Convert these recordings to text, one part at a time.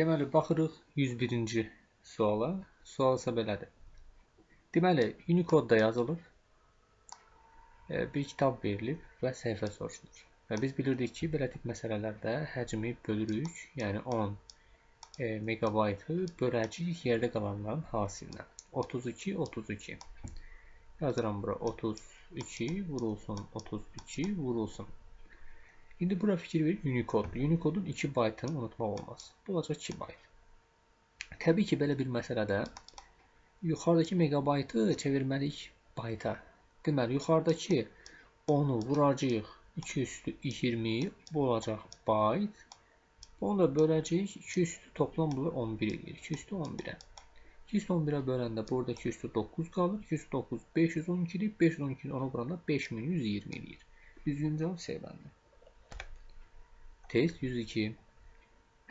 Deməli, baxırıq 101-ci suala. Sual isə belədir. Deməli, Unicode-da yazılıb, e, bir kitab verilib və səhifə soruşulur. Və biz bilirdik ki, belə tip məsələlərdə həcmi bölürük, yəni 10 e, megabaytı böləcəyik yerdə qalanların hasilinə. 32, 32. Yazıram bura 32 vurulsun, 32 vurulsun. İndi bura fikir verin Unicode. Unicode-un 2 baytını unutmaq olmaz. Bu olacaq 2 bayt. Təbii ki, belə bir məsələdə yuxarıdakı megabaytı çevirməliyik bayta. Deməli, yuxarıdakı 10-u vuracağıq 2 üstü 20, bu olacaq bayt. Onu da böləcəyik 2 üstü toplam bunlar 11 edir. 2 üstü 11-ə. 2 üstü 11-ə böləndə burada 2 üstü 9 qalır. 2 üstü 9 512-dir. 512-ni ona vuranda 5120 edir. Düzgün cavab bəndi. Test 102.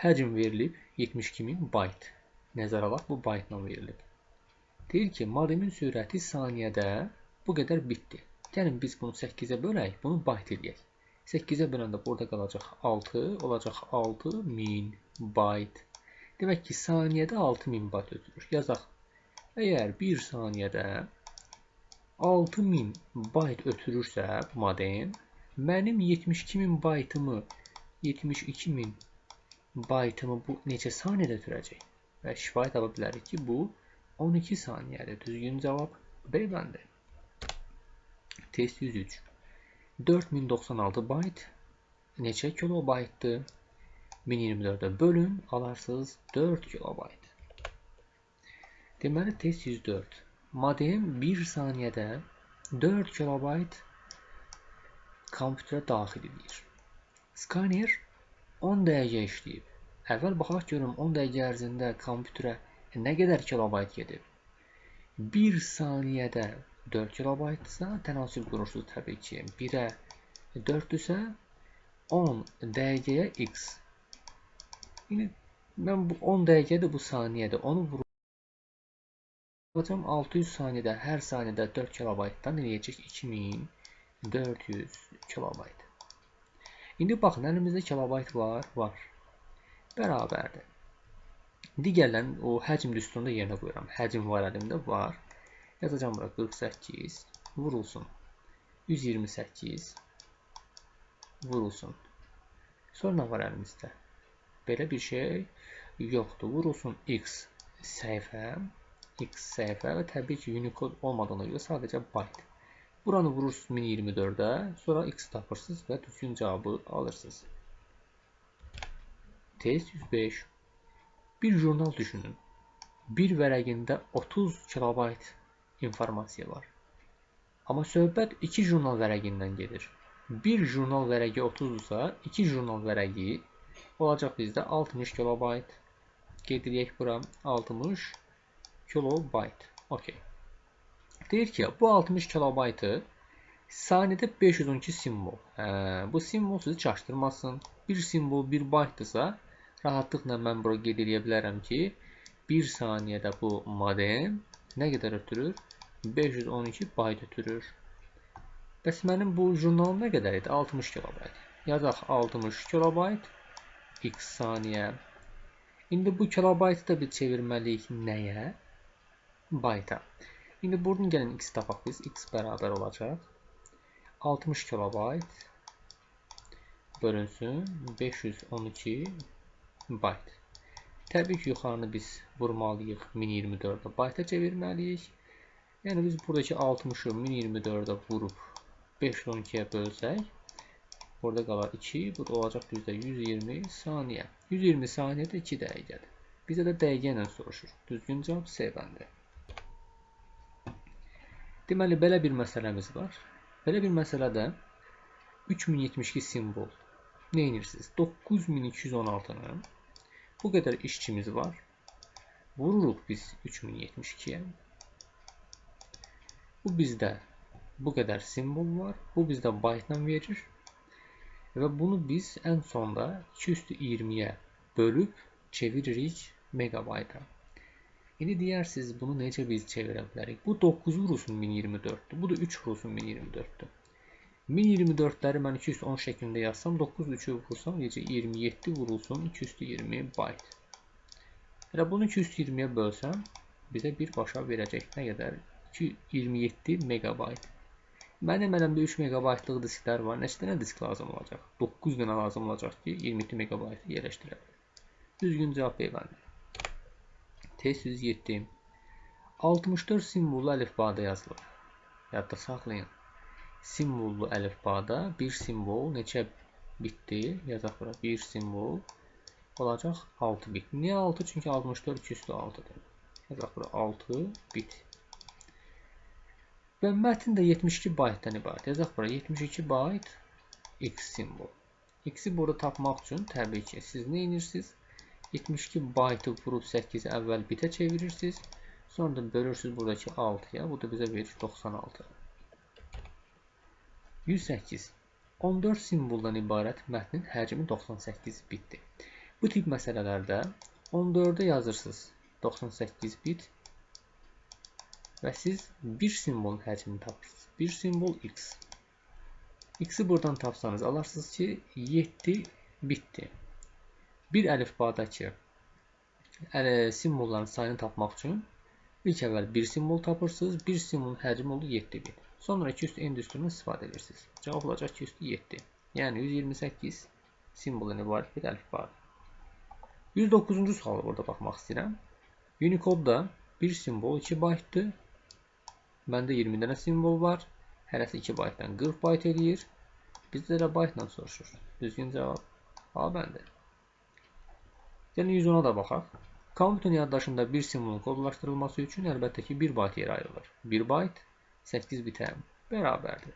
Həcm verilib 72000 byte. Nəzərə alaq bu ilə verilib. Deyir ki, modemin sürəti saniyədə bu qədər bitdi. Gəlin biz bunu 8-ə bölək, bunu byte eləyək. 8-ə böləndə burada qalacaq 6, olacaq 6000 byte. Demək ki, saniyədə 6000 byte ötürür. Yazaq. Əgər 1 saniyədə 6000 byte ötürürsə bu modem, mənim 72000 byte-ımı 72000 baytımı bu neçə saniyədə ötürəcək? Və şifahi tapa bilərik ki, bu 12 saniyədir. Düzgün cavab B bəndi. Test 103. 4096 bayt neçə kilobaytdır? 1024-ə bölün, alarsınız 4 kilobayt. Deməli, test 104. Modem 1 saniyədə 4 kilobayt kompüterə daxil edir. Skaner 10 dəqiqə işləyib. Əvvəl baxaq görüm 10 dəqiqə ərzində kompüterə nə qədər kilobayt gedib. 1 saniyədə 4 kilobaytsa tənasüb qurursuz təbii ki. 1-ə 4-dürsə 10 dəqiqəyə x. İndi mən bu 10 dəqiqədir bu saniyədir. Onu vuracam 600 saniyədə hər saniyədə 4 kilobaytdan eləyəcək 2400 kilobayt. İndi baxın, əlimizdə kilobayt var, var. Bərabərdir. Digərlərin o həcm düsturunda yerinə qoyuram. Həcm var əlimdə, var. Yazacağım bura 48 vurulsun. 128 vurulsun. Sonra nə var əlimizdə? Belə bir şey yoxdur. Vurulsun x səhifə, x səhifə və təbii ki, Unicode olmadığına görə sadəcə byte. Buranı vurursunuz 1024'ə, sonra x tapırsınız və düzgün cavabı alırsınız. Test 105. Bir jurnal düşünün. Bir vərəqində 30 kilobayt informasiya var. Amma söhbət iki jurnal vərəqindən gedir. Bir jurnal vərəqi 30-dursa, iki jurnal vərəqi olacaq bizdə 60 kilobayt. Gedirək bura 60 kilobayt. Okey. Deyir ki, bu 60 kilobaytı saniyədə 512 simvol. Hə, bu simvol sizi çaşdırmasın. Bir simvol 1 baytdırsa, rahatlıqla mən bura qeyd edə bilərəm ki, 1 saniyədə bu modem nə qədər ötürür? 512 bayt ötürür. Bəs mənim bu jurnalım nə qədər idi? 60 kilobayt. Yazaq 60 kilobayt x saniyə. İndi bu kilobaytı da bir çevirməliyik nəyə? Bayta. İndi buradan gəlin x tapaq biz. x bərabər olacaq. 60 kilobayt bölünsün 512 bayt. Təbii ki, yuxarını biz vurmalıyıq 1024-ə bayta çevirməliyik. Yəni biz buradakı 60-ı 1024-ə vurub 512-yə bölsək, burada qalar 2, bu da olacaq bizdə 120 saniyə. 120 saniyədə 2 dəqiqədir. Bizə də dəqiqə ilə soruşur. Düzgün cavab C bəndi. Deməli, belə bir məsələmiz var. Belə bir məsələdə 3072 simvol nə edirsiniz? 9216-nı bu qədər işçimiz var. Vururuq biz 3072-yə. Bu bizdə bu qədər simvol var. Bu bizdə byte-la verir. Və bunu biz ən sonda 2 üstü 20-yə bölüb çeviririk megabayta. İndi deyərsiniz bunu necə biz çevirə bilərik? Bu 9-u vurulsun 1024-dür. Bu da 3 vurulsun 1024-dür. 1024-ləri mən 210 şəklində yazsam, 9 3-ü vursam, necə 27 vurulsun 220 byte. Elə bunu 220-yə bölsəm, bizə birbaşa verəcək nə qədər? 27 megabayt. Mənim əlimdə 3 megabaytlıq disklər var. Neçə dənə disk lazım olacaq? 9 dənə lazım olacaq ki, 27 megabaytı yerləşdirək. Düzgün cavab verilməlidir. T107 64 simvollu əlifbada yazılır. Yadda saxlayın. Simvollu əlifbada bir simvol neçə bitdi? Yazaq bura. Bir simvol olacaq 6 bit. Niyə 6? Çünki 64 2 üstü 6-dır. Yazaq bura 6 bit. Və mətn də 72 baytdan ibarət. Yazaq bura 72 bayt x simvol. X-i burada tapmaq üçün təbii ki, siz nə edirsiniz? 72 baytı vurub 8-i əvvəl bitə çevirirsiniz. Sonra da bölürsünüz buradakı 6-ya. Bu da bizə verir 96. 108. 14 simvoldan ibarət mətnin həcmi 98 bitdir. Bu tip məsələlərdə 14-ə yazırsınız 98 bit və siz bir simvolun həcmini tapırsınız. Bir simvol x. X-i buradan tapsanız alarsınız ki 7 bitdir. Bir əlifbadakı simvolların sayını tapmaq üçün ilk əvvəl bir simvol tapırsınız. Bir simvolun həcmi olur 7 bit. Sonra 2 üstü end üstündən istifadə edirsiniz. Cavab olacaq 2 üstü 7. Yəni 128 simvoldan ibarət bir əlifbadır. 109-cu sualı burada baxmaq istəyirəm. Unicode-da bir simvol 2 baytdır. Məndə 20 dənə simvol var. Hərəsi 2 baytdan 40 bayt eləyir. Bizdə də baytla soruşur. Düzgün cavab A bəndə. Gəlin 110-a da baxaq. Kompüterin yaddaşında bir simvolun kodlaşdırılması üçün əlbəttə ki 1 bayt yer ayrılır. 1 bayt 8 bitə bərabərdir.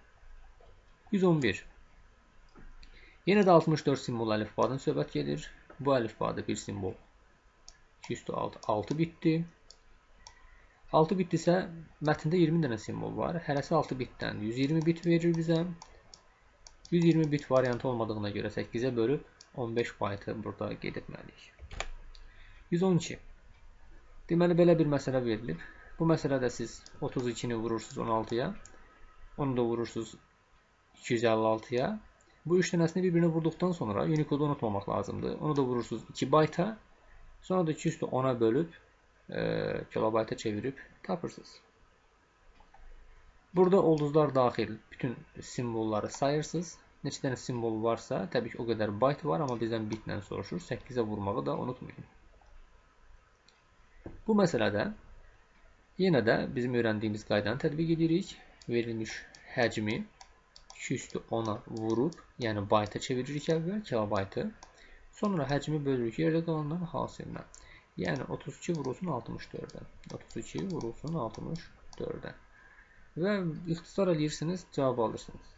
111. Yenə də 64 simvol əlifbadan söhbət gedir. Bu əlifbada bir simvol 2 üstü 6, 6 bitdir. 6 bitdirsə, mətndə 20 dənə simvol var. Hərəsi 6 bitdən 120 bit verir bizə. 120 bit variantı olmadığına görə 8-ə bölüb 15 baytı burada qeyd etməliyik. 112. Deməli, belə bir məsələ verilib. Bu məsələdə siz 32-ni vurursunuz 16-ya, onu da vurursunuz 256-ya. Bu üç dənəsini bir-birinə vurduqdan sonra Unicode unutmamaq lazımdır. Onu da vurursunuz 2 bayta. Sonra da 2 üstü 10-a bölüb e, kilobayta çevirib tapırsınız. Burada ulduzlar daxil bütün simvolları sayırsınız. Neçə dənə simvol varsa, təbii ki, o qədər bayt var, amma bizdən bitlə soruşur. 8-ə vurmağı da unutmayın. Bu məsələdə yenə də bizim öyrəndiyimiz qaydanı tətbiq edirik. Verilmiş həcmi 2 üstü 10-a vurub, yəni bayta çeviririk əvvəl, kilobaytı. Sonra həcmi bölürük yerdə qalanların hasilinə. Yəni 32 vurulsun 64-ə. 32 vurulsun 64-ə. Və ixtisar edirsiniz, cavab alırsınız.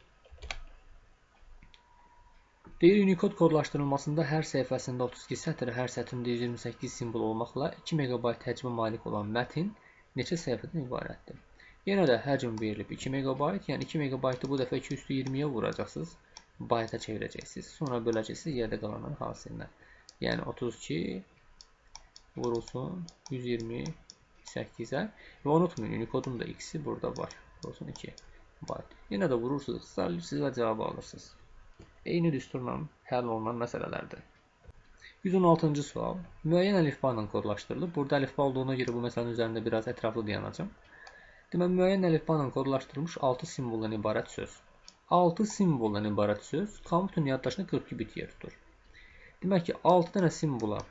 Deyir Unicode kodlaşdırılmasında hər səhifəsində 32 sətr, hər sətrində 128 simvol olmaqla 2 MB həcmə malik olan mətn neçə səhifədən ibarətdir? Yenə də həcm verilib 2 MB, yəni 2 MB-ı bu dəfə 2 üstü 20-yə vuracaqsınız. Bayta çevirəcəksiniz. Sonra böləcəksiniz yerdə qalanın hasilinə. Yəni 32 vurulsun 128-ə və unutmayın, Unicode-un da x-i burada var. Vurulsun 2 bayt. Yenə də vurursunuz, ixtisarlayırsınız və cavabı alırsınız. Eyni düsturla həll olunan məsələlərdir. 116-cı sual. Müəyyən əlifba ilə kodlaşdırılıb. Burada əlifba olduğuna görə bu məsələnin üzərində biraz ətraflı dayanacağam. Deməli, müəyyən əlifba ilə kodlaşdırılmış 6 simvoldan ibarət söz. 6 simvoldan ibarət söz kompüterin yaddaşında 42 bit yer tutur. Demək ki, 6 dənə simvola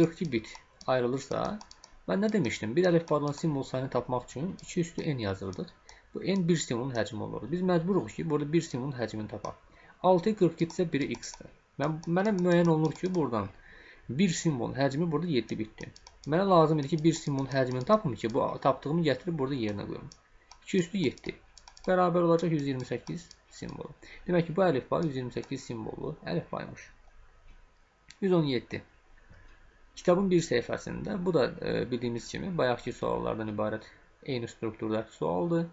42 bit ayrılırsa, mən nə demişdim? Bir əlifbadan simvol sayını tapmaq üçün 2 üstü n yazırdıq. Bu n bir simvolun həcmi olur. Biz məcburuq ki, burada bir simvolun həcmini tapaq. 6 42 isə biri x-dir. Mən, mənə müəyyən olunur ki, buradan bir simvolun həcmi burada 7 bitdir. Mənə lazım idi ki, bir simvolun həcmini tapım ki, bu tapdığımı gətirib burada yerinə qoyum. 2 üstü 7 bərabər olacaq 128 simvolu. Demək ki, bu əlifba 128 simvollu əlifbaymış. 117. Kitabın bir səhifəsində, bu da e, bildiyimiz kimi bayaqki suallardan ibarət eyni strukturdakı sualdır.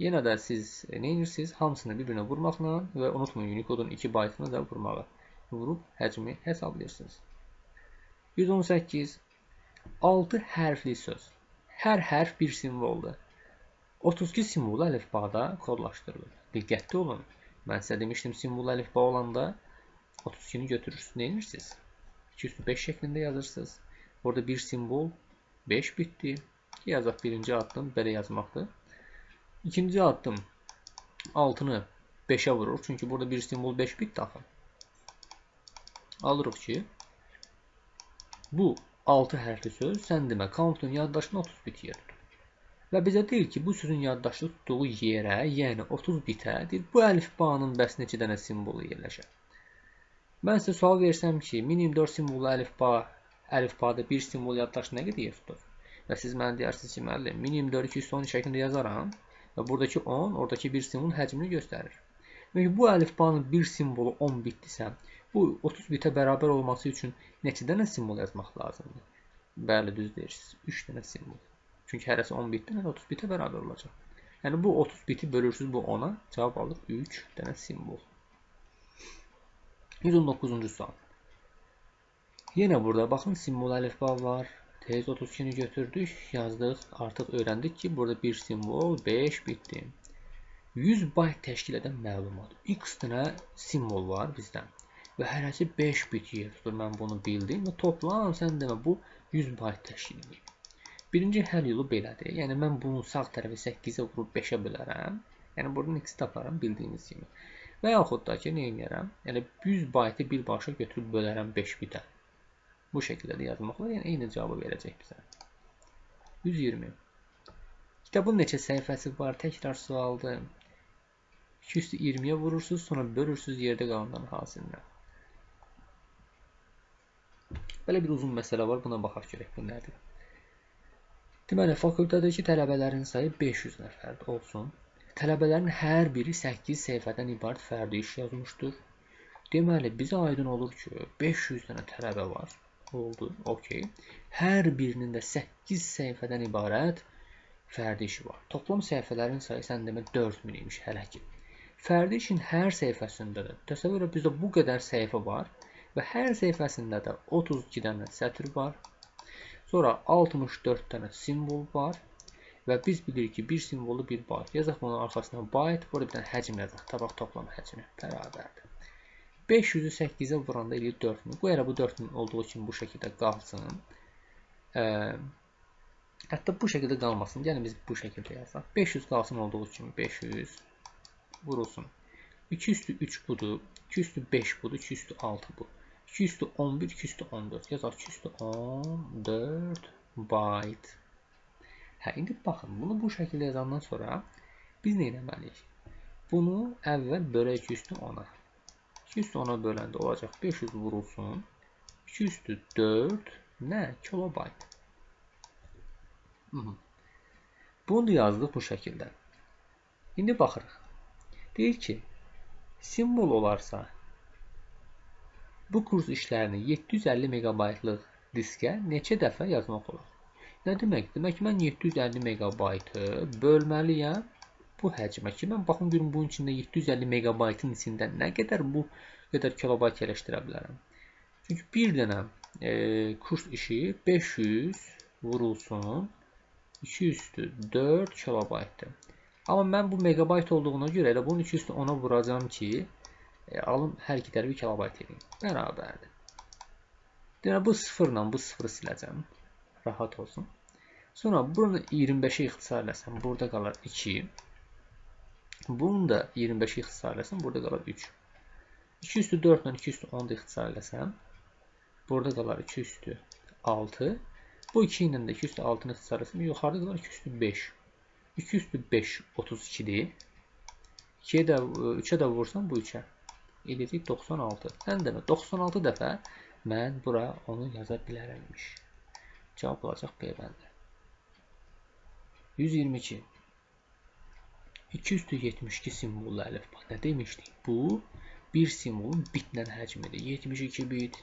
Yenə də siz e, nə edirsiniz? Hamısını bir-birinə vurmaqla və unutmayın Unicode-un 2 baytını da vurmağı. Vurub həcmi hesablayırsınız. 118 6 hərfli söz. Hər hərf bir simvoldur. 32 simvol əlifbada kodlaşdırılır. Diqqətli olun. Mən sizə demişdim simvol əlifba olanda 32-ni götürürsünüz, nə edirsiniz? 205 şəklində yazırsınız. Orada bir simvol 5 bitdi. Yazaq birinci addım belə yazmaqdır. İkinci addım 6-nı 5-ə vururuq. Çünki burada bir simvol 5 bit daxil. Alırıq ki, bu 6 hərfli söz sən demə countun yaddaşına 30 bit yer tutur. Və bizə deyir ki, bu sözün yaddaşda tutduğu yerə, yəni 30 bitə, deyir, bu əlifbanın bəs neçə dənə simvolu yerləşər? Mən sizə sual versəm ki, minimum 4 simvollu əlifba, əlifbada bir simvol yaddaşda nə qədər yer tutur? Və siz mənə deyirsiniz ki, müəllim, minimum 4 210 şəklində yazaram və buradakı 10, oradakı bir simvolun həcmini göstərir. Yəni bu əlifbanın bir simvolu 10 bitdisə, bu 30 bitə bərabər olması üçün neçə dənə simvol yazmaq lazımdır? Bəli, düz deyirsiniz. 3 dənə simvol. Çünki hərəsi 10 bitdən 30 bitə bərabər olacaq. Yəni bu 30 biti bölürsüz bu 10-a, cavab alır 3 dənə simvol. 119-cu sual. Yenə burada baxın simvol əlifba var. Tez 32-ni götürdük, yazdıq. Artıq öyrəndik ki, burada bir simvol 5 bitdi. 100 bayt təşkil edən məlumat. X dənə simvol var bizdən və hərəsi 5 bit yer tutur. Mən bunu bildim və toplam sən demə bu 100 bayt təşkil edir. Birinci həll yolu belədir. Yəni mən bunu sağ tərəfi 8-ə vurub 5-ə bölərəm. Yəni buradan x taparam bildiyiniz kimi. Və yaxud da ki, nə edərəm? Yəni 100 baytı birbaşa götürüb bölərəm 5 bitə. Bu şəkildə də yazmaq olar. Yəni eyni cavabı verəcək bizə. 120. Kitabın neçə səhifəsi var? Təkrar sualdır. 220-yə vurursunuz, sonra bölürsünüz yerdə qalandan hasilinə. Belə bir uzun məsələ var. Buna baxaq görək bu nədir. Deməli, fakültədəki tələbələrin sayı 500 nəfər olsun. Tələbələrin hər biri 8 səhifədən ibarət fərdi iş yazmışdır. Deməli, bizə aydın olur ki, 500 dənə tələbə var. Oldu, okey. Hər birinin də 8 səhifədən ibarət fərdi işi var. Toplam səhifələrin sayı sən demə 4000 imiş hələ ki. Fərdi işin hər səhifəsində də təsəvvür et bizdə bu qədər səhifə var və hər səhifəsində də 32 dənə sətr var. Sonra 64 dənə simvol var və biz bilirik ki, bir simvolu bir bayt. Yazaq bunun arxasına bayt, burada bir dənə həcm yazaq. Tabaq toplam həcmi bərabərdir. 500-ü 8-ə vuranda eləyir 4000. Bu elə bu 4000 olduğu kimi bu şəkildə qalsın. Ə, hətta bu şəkildə qalmasın. Yəni biz bu şəkildə yazaq. 500 qalsın olduğu kimi 500 vurulsun. 2 üstü 3 budur. 2 üstü 5 budur. 2 üstü 6 budur. 2 üstü 11, 2 üstü 14. Yazaq 2 üstü 14 byte. Hə, indi baxın, bunu bu şəkildə yazandan sonra biz nə etməliyik? Bunu əvvəl bölək 2 üstü 10-a. 2 üstü 10-a böləndə olacaq 500 vurulsun. 2 üstü 4 nə? Kilobayt. Bunu yazdıq bu şəkildə. İndi baxırıq. Deyir ki, simvol olarsa Bu kurs işlərini 750 megabaytlıq diskə neçə dəfə yazmaq olar? Nə demək? Demək ki, mən 750 megabaytı bölməliyəm bu həcmə ki, mən baxım görüm bunun içində 750 megabaytın içində nə qədər bu qədər kilobayt yerləşdirə bilərəm. Çünki bir dənə e, kurs işi 500 vurulsun 2 üstü 4 kilobaytdır. Amma mən bu megabayt olduğuna görə elə bunun 2 üstü 10-a vuracam ki, E, alın hər iki tərəfi kilobayt edin. Bərabərdir. Deməli, bu sıfırla bu sıfırı siləcəm. Rahat olsun. Sonra bunu 25-ə ixtisarləsəm, burada qalar 2. Bunu da 25-ə ixtisarləsəm, burada qalar 3. 2 üstü 4 ilə 2 üstü 10 da ixtisarləsəm, burada qalar 2 üstü 6. Bu 2 ilə də 2 üstü 6-nı ixtisarləsəm, yuxarıda qalar 2 üstü 5. 2 üstü 5 32-dir. 2-yə də 3-ə də vursam bu 3-ə eləyəcək 96. Sən demə 96 dəfə mən bura onu yaza bilərəmmiş. Cavab olacaq B bəndə. 122. 2 üstü 72 simvollu əlifba. Nə demişdik? Bu bir simvolun bitlə həcmidir. 72 bit.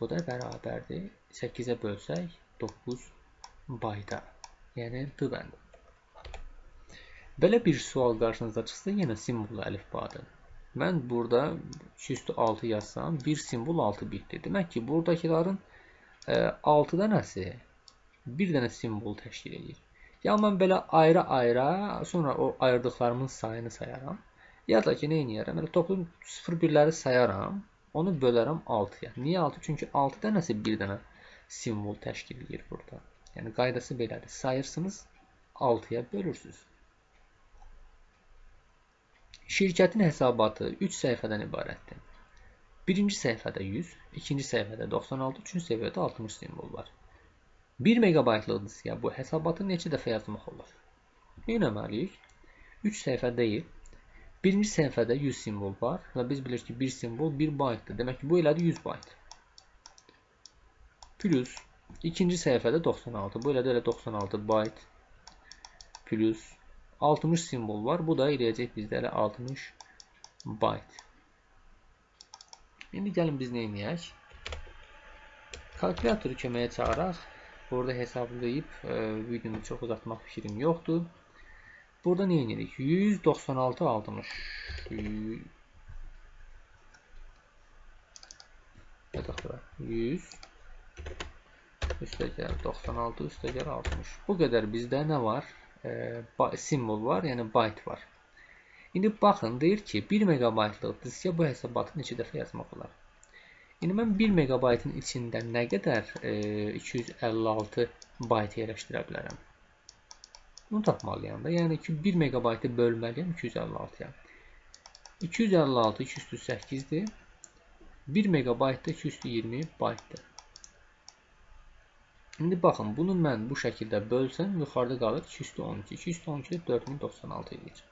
Bu da bərabərdir. 8-ə bölsək 9 bayta. Yəni D bəndi. Belə bir sual qarşınıza çıxsa, yenə simvollu əlifbadır. Mən burada 2 üstü 6 yazsam, bir simvol 6 bitdir. Demək ki, buradakilərin e, 6 dənəsi bir dənə simvol təşkil edir. Ya mən belə ayrı-ayrı, sonra o ayırdıqlarımın sayını sayaram. Ya da ki, nə edərəm? Elə toplam 0 birləri sayaram, onu bölərəm 6-ya. Niyə 6? Çünki 6 dənəsi bir dənə simvol təşkil edir burada. Yəni qaydası belədir. Sayırsınız, 6-ya bölürsünüz. Şirkətin hesabatı 3 səhifədən ibarətdir. Birinci səhifədə 100, ikinci səhifədə 96, üçüncü səhifədə 60 simvol var. 1 megabaytlıq diskiyə bu hesabatı neçə dəfə yazmaq olur? Neynəməliyik? 3 səhifə deyil. Birinci səhifədə 100 simvol var və biz bilirik ki, 1 simvol 1 baytdır. Demək ki, bu elədir 100 bayt. Plus ikinci səhifədə 96. Bu elədir elə 96 bayt. Plus 60 simvol var. Bu da eləyəcək bizdə elə 60 bayt. İndi gəlin biz nə edək? Kalkulatoru köməyə çağıraq. Burada hesablayıb e, videonu çox uzatmaq fikrim yoxdur. Burada nə edirik? 196 60. Yadaq bura. 100 üstəgəl 96 üstəgəl 60. Bu qədər bizdə nə var? E, simvol var, yəni byte var. İndi baxın, deyir ki, 1 megabaytlıq diskə bu hesabatı neçə dəfə yazmaq olar? İndi mən 1 megabaytın içində nə qədər e, 256 bayt yerləşdirə bilərəm? Bunu tapmalıyam da. Yəni ki, 1 megabaytı bölməliyəm 256-ya. 256 2 üstü 8-dir. 1 megabayt da 2 üstü 20 baytdır. İndi baxın, bunu mən bu şəkildə bölsəm, yuxarıda qalır 2 üstü 12. 2 üstü 12 də 4096 edir.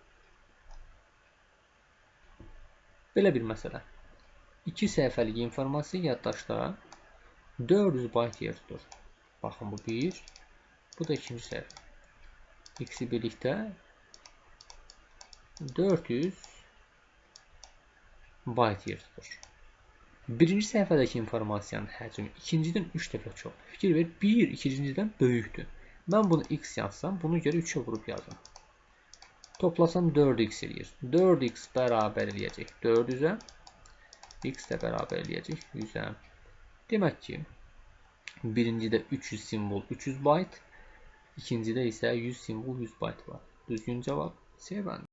Belə bir məsələ. 2 səhifəlik informasiya yaddaşda 400 bayt yer tutur. Baxın, bu 1, bu da ikinci səhifə. X-i birlikdə 400 bayt yer tutur. Birinci səhifədəki informasiyanın həcmi ikincidən 3 dəfə çox. Fikir ver, 1 ikincidən böyükdür. Mən bunu x yazsam, bunu görə 3-ə vurub yazım. Toplasam 4x eləyir. 4x bərabər eləyəcək 400-ə. X də bərabər eləyəcək 100-ə. Demək ki, birincidə 300 simvol 300 bayt, ikincidə isə 100 simvol 100 bayt var. Düzgün cavab C bəndi.